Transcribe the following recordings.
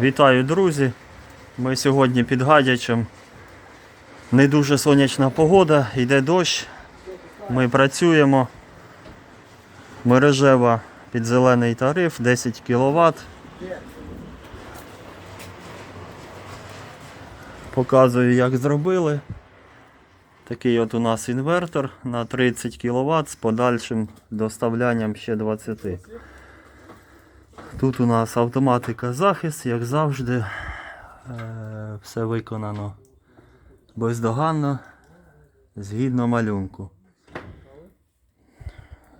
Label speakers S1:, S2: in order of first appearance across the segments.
S1: Вітаю, друзі! Ми сьогодні під Гадячем. Не дуже сонячна погода, йде дощ. Ми працюємо. Мережева під зелений тариф 10 кВт. Показую, як зробили. Такий от у нас інвертор на 30 кВт з подальшим доставлянням ще 20. Тут у нас автоматика захист, як завжди. Е, Все виконано бездоганно, згідно малюнку.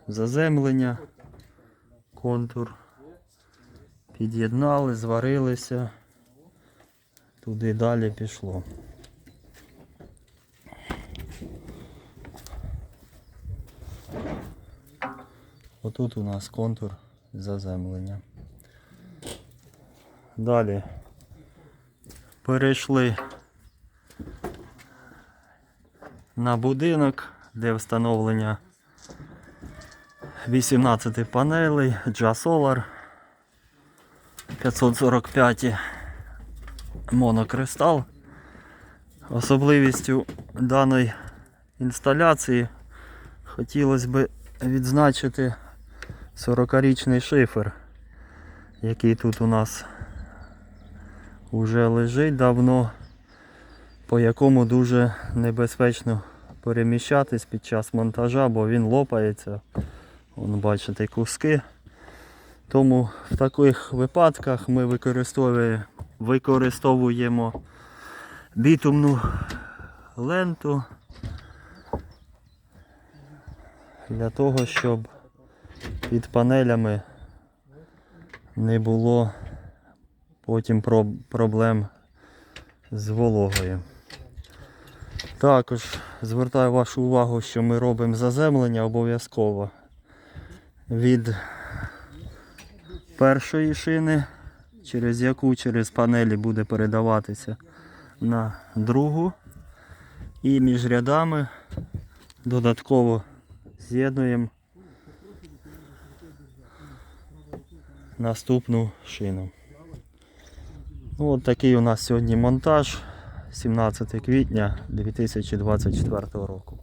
S1: Заземлення, контур. Під'єднали, зварилися. Туди далі пішло. Отут у нас контур заземлення. Далі перейшли на будинок, де встановлення 18 панелей Solar 545 монокристал. Особливістю даної інсталяції хотілося б відзначити 40-річний шифер, який тут у нас вже лежить давно, по якому дуже небезпечно переміщатись під час монтажа, бо він лопається. Вон бачите куски. Тому в таких випадках ми використовує- використовуємо бітумну ленту для того, щоб під панелями не було потім про- проблем з вологою. Також звертаю вашу увагу, що ми робимо заземлення обов'язково від першої шини, через яку через панелі буде передаватися на другу. І між рядами додатково з'єднуємо наступну шину. Ну, от такий у нас сьогодні монтаж 17 квітня 2024 року.